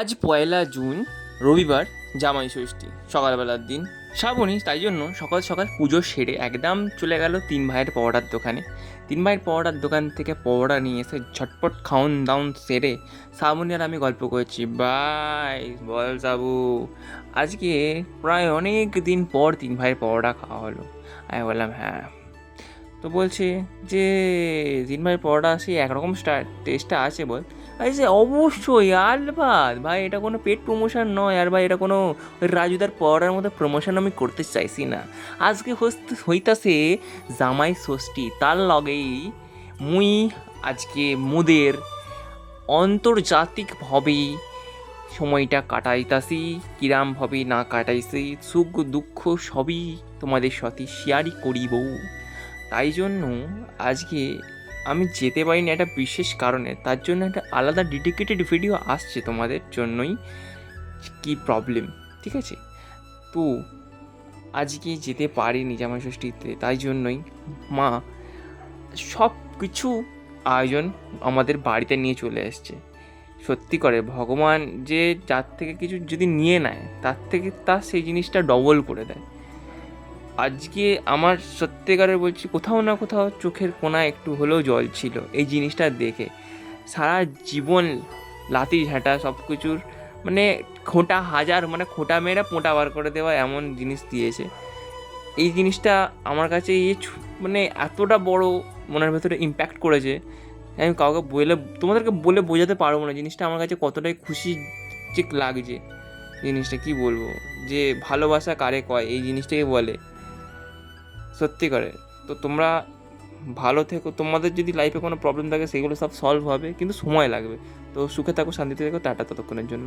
আজ পয়লা জুন, রবিবার জামাই ষষ্ঠী, সকালবেলার দিন। শ্রাবণী, তাই জন্য সকাল সকাল পুজো সেরে একদম চলে গেল তিন ভাইয়ের পরোটার দোকানে। তিন ভাইয়ের পরোটার দোকান থেকে পরোটা নিয়ে এসে ঝটপট খাওন দাউন সেরে শ্রাবণী আর আমি গল্প করছি। বাই, বল সাবু। আজকে প্রায় অনেক দিন পর তিন ভাইয়ের পরোটা খাওয়া হলো। আমি বললাম হ্যাঁ। তো বলছে যে, তিন ভাইয়ের পরোটা সেই একরকম স্টার টেস্টটা আছে বল। আরে সে অবশ্যই আলবাদ ভাই, এটা কোনো পেট প্রমোশন নয়, আর ভাই, এটা কোনো রাজুদার পড়ার মতো প্রমোশন আমি করতে চাইছি না। আজকে হইতাছে জামাই ষষ্ঠী, তার লগেই মুই আজকে মুদের আন্তর্জাতিকভাবে সময়টা কাটাইতাছি কিরামভাবে না কাটাইছি, সুখ দুঃখ সবই তোমাদের সাথে শেয়ারই করিব। তাই জন্য আজকে আমি যেতে পারিনি একটা বিশেষ কারণে, তার জন্য একটা আলাদা ডেডিকেটেড ভিডিও আসছে তোমাদের জন্যই। কি প্রবলেম ঠিক আছে? তো, আজকে যেতে পারিনি জামাই ষষ্ঠীতে তাই জন্যই। মা সব কিছু আয়োজন আমাদের বাড়িতে নিয়ে চলে এসছে। সত্যি করে, ভগবান যে যার থেকে কিছু যদি নিয়ে নেয়, তার থেকে তা সেই জিনিসটা ডবল করে দেয়। আজকে আমার সত্যিকারের বলছি কোথাও না কোথাও চোখের কোনায় একটু হলেও জল ছিল, এই জিনিসটা দেখে। সারা জীবন লাতি ঝাঁটা সব কিছুর মানে খোঁটা হাজার মানে খোঁটা মেয়েরা পোঁটা বার করে দেওয়া এমন জিনিস দিয়েছে। এই জিনিসটা আমার কাছে এই মানে এতটা বড় মনের ভেতরে ইম্প্যাক্ট করেছে, আমি কাউকে বলে তোমাদেরকে বলে বোঝাতে পারব না জিনিসটা, আমার কাছে কতটাই খুশি যে লাগছে জিনিসটা, কি বলব? যে ভালোবাসা কারে কয়, এই জিনিসটাকে বলে। সত্যি করে। তো তোমরা ভালো থেকো। তোমাদের যদি লাইফে কোনো প্রবলেম থাকে, সেগুলো সব সলভ হবে। কিন্তু সময় লাগবে। তো সুখে থাকো, শান্তিতে থাকো। টাটা ততক্ষণের জন্য।